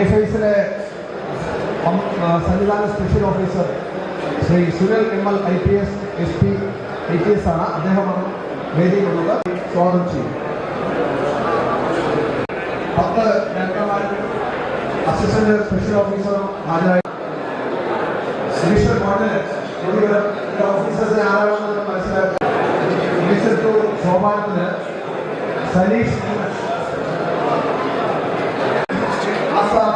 എഫൈസിലെ സന്നിധാന special officer Shri Sunil M L I P S S P I P S ആണ് അദ്ദേഹമാണ് വേദിയിലുള്ളത്. സ്വാഗതം ചെയ്യും. പത്ത് അസിസ്റ്റന്റ് സ്പെഷ്യൽ ഓഫീസറും ഹാജരായി. ഡിവിഷൻ മോഡൽ എന്നിവർ ഓഫീസേഴ്സിനെ ആരാണെന്ന് മനസ്സിലാക്കി division to സോപാനത്തിന് Saneesh Assam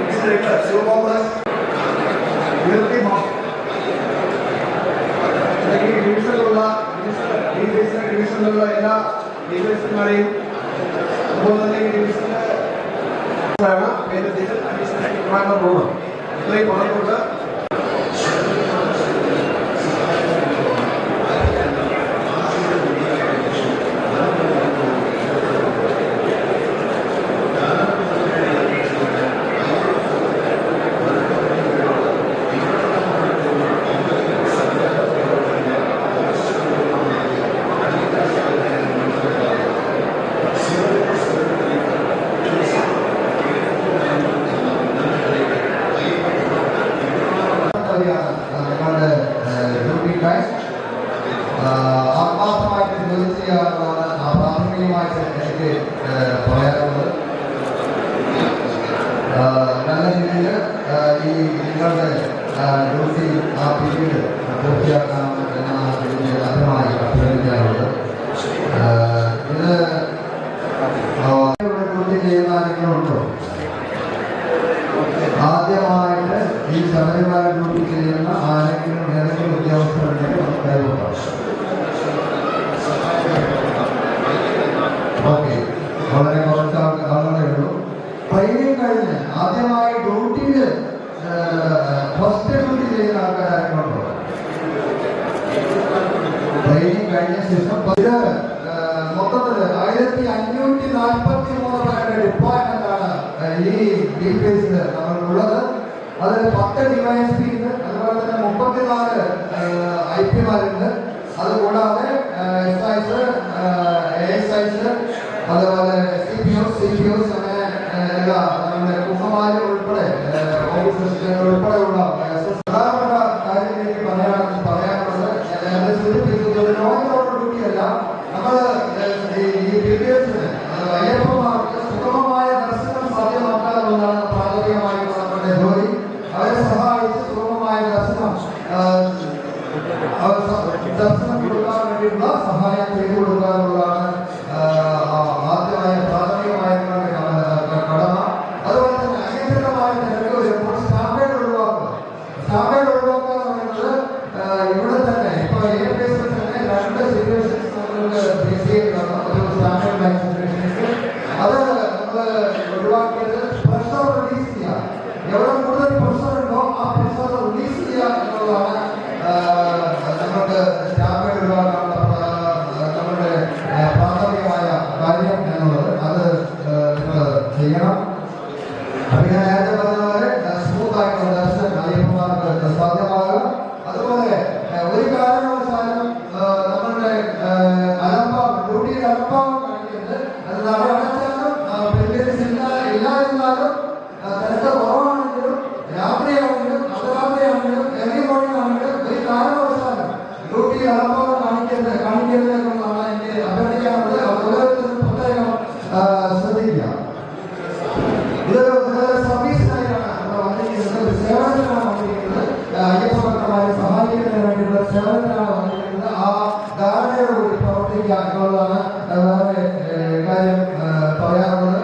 district ശിവകോൺഗ്രസ് ഉയർത്തി ഈ ഡിവിഷനിലുള്ള ഈ ഡിവിഷൻ ഡിവിഷനിലുള്ള എല്ലാ ഡിവിഷന്മാരെയും അതുപോലെ തന്നെ ഈ ഡിവിഷനിലെ പേര് ഡിവിഷൻ അഡീഷണൽ കമാൻഡർ ഇത്രയും അറിയാണ് എനിക്ക് പറയാനുള്ളത് ആ, നല്ല രീതിയിൽ ഈ നിങ്ങളുടെ ഡ്യൂട്ടി ആ പീരീഡ് പൂർത്തിയാക്കണം കഴിഞ്ഞ ശേഷം ഇത് മൊത്തത്തിൽ ആയിരത്തി അഞ്ഞൂറ്റി നാൽപ്പത്തി മൂന്ന് പേരുടെ ഡിപ്ലോയ്മെന്റ് ആണ് ഈ ഡി പി എസിൽ നമ്മൾക്കുള്ളത്. അതിൽ പത്ത് ഡിവൈഎസ്പി ഉണ്ട് അതുപോലെ തന്നെ മുപ്പത്തിനാല് ഐ പിമാരുണ്ട് അതുകൂടാതെ എസ് ഐസ് എസ് ഐസ് അതുപോലെ C P O C P Os അങ്ങനെ എല്ലാ നമ്മുടെ കുഹമാരി ഉൾപ്പെടെ ഓഫീസേഴ്സ് ഉൾപ്പെടെയുള്ള വിദ്യാർത്ഥിന് അയ്യപ്പന്മാർക്ക് സുഗമമായ ദർശനം സാധ്യമാക്കാനുള്ളതാണ് പ്രാഥമികമായിട്ടുള്ള നമ്മുടെ ജോലി. അവരെ സഹായിച്ച് സുഗമമായ ദർശനം ദർശനം സഹായം ചെയ്തു ആ, ആദ്യമായ പ്രാഥമികമായിട്ടുള്ള ക- കടമ. അതുപോലെ തന്നെ അനിയന്ത്രിതമായ നിരക്ക് വരുമ്പോൾ സ്റ്റാമ്പേഡ് ഒഴിവാക്കുക? സ്റ്റാമ്പേഡ് ഒഴിവാക്കുക എന്ന് പറയുന്നത് ഇവിടെ തന്നെ ഇപ്പൊ എ പി എസിൽ പ്രവർത്തിക്കുക എന്നുള്ളതാണ് കാര്യം പറയാറുള്ളത്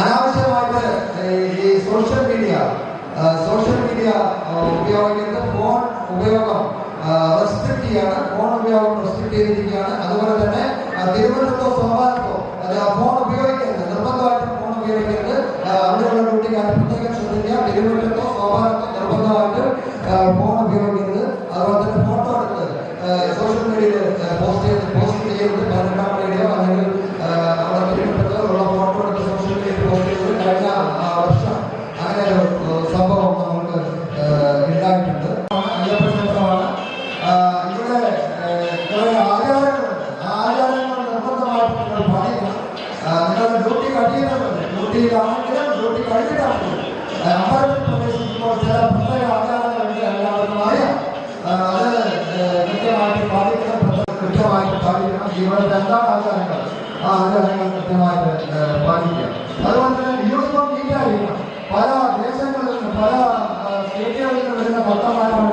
അനാവശ്യമായിട്ട് ഈ സോഷ്യൽ മീഡിയ സോഷ്യൽ മീഡിയ ഉപയോഗിക്കുന്നത് ഫോൺ ഉപയോഗം റെസ്ട്രിക്ട് ചെയ്യാണ്. ഫോൺ ഉപയോഗം റെസ്ട്രിക്ട് ചെയ്തിരിക്കുകയാണ്. അതുപോലെ തന്നെ തിരുവനന്തപുരത്തോ സോമാനത്തോ ഫോൺ ഉപയോഗിക്കരുത്. നിർബന്ധമായിട്ടും ഫോൺ ഉപയോഗിക്കരുത്. അവിടെയുള്ള ഡ്യൂട്ടിക്കാരെ പ്രത്യേകം ശ്രദ്ധിക്കുക. തിരുവനന്തപുരത്തോ സോമാനത്തോ നിർബന്ധമായിട്ടും ഇത് ആഗ്രഹം ഡ്യൂട്ടി കഴിഞ്ഞിട്ടാണ് അമ്പലത്തിൽ പ്രവേശിക്കുമ്പോൾ ചില പ്രത്യേക ആചാരങ്ങളുണ്ട് എല്ലാവർക്കുമായ അത് കൃത്യമായിട്ട് പാലിക്കണം കൃത്യമായിട്ട് പാലിക്കണം ജീവനത്തെ എല്ലാ ആചാരങ്ങൾ ആ ആചാരങ്ങൾ കൃത്യമായിട്ട് പാലിക്കുക അതുപോലെ തന്നെ യൂണിഫോം നീറ്റായിരിക്കണം പല ദേശങ്ങളിൽ നിന്ന് പല സ്റ്റേറ്റുകളിൽ നിന്ന് വരുന്ന ഭക്തന്മാരാണ്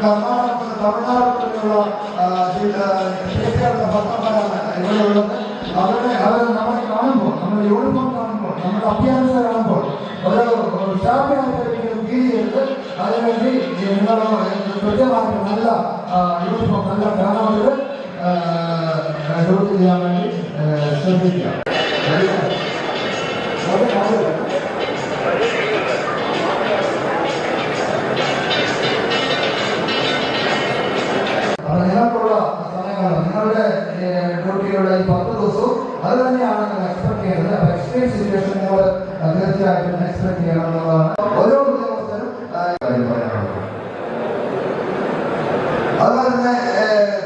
മുതൽ കർണാടക മുതൽ തമിഴ്നാട് മുതലുള്ള ആ, ജി- ആ, സ്റ്റേറ്റുകളിലെ ഭക്തന്മാരാണ് ഇവിടെ ഉള്ളത് അവരെ അവർ നമ്മളെ കാണുമ്പോൾ നമ്മുടെ യൂണിഫോം കാണുമ്പോൾ നമ്മുടെ അഭ്യാസ കാണുമ്പോൾ ഒരു ഷാപ്പിനായിട്ട് ഫീൽ ചെയ്തിട്ട് അതിനുവേണ്ടി നിങ്ങൾ കൃത്യമായിട്ട് നല്ല ആ, യൂണിഫോം നല്ല കാണാമെങ്കിൽ ഡ്യൂട്ടി ചെയ്യാൻ വേണ്ടി ആ, ശ്രദ്ധിക്കുക സിറ്റുവേഷൻ നിങ്ങൾ തീർച്ചയായിട്ടും എക്സ്പെക്ട് ചെയ്യണം എന്നുള്ളതാണ് ഓരോ ഉദ്യോഗസ്ഥരും അതുപോലെ തന്നെ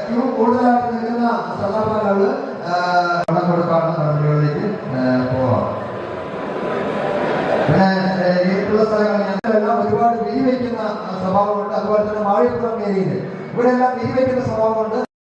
ക്യൂ കൂടുതലായിട്ട് നിൽക്കുന്ന സന്ദർഭങ്ങളിൽ പണം കൊടുക്കാവുന്ന നടപടികളിലേക്ക് പോവാം പിന്നെ ഇരിക്കുള്ള സ്ഥലങ്ങൾ ഒരുപാട് വിരി വയ്ക്കുന്ന സ്വഭാവമുണ്ട് അതുപോലെ തന്നെ മാളിപ്പുറം ഏരിയയിൽ ഇവിടെ എല്ലാം വിരി വയ്ക്കുന്ന സ്വഭാവമുണ്ട്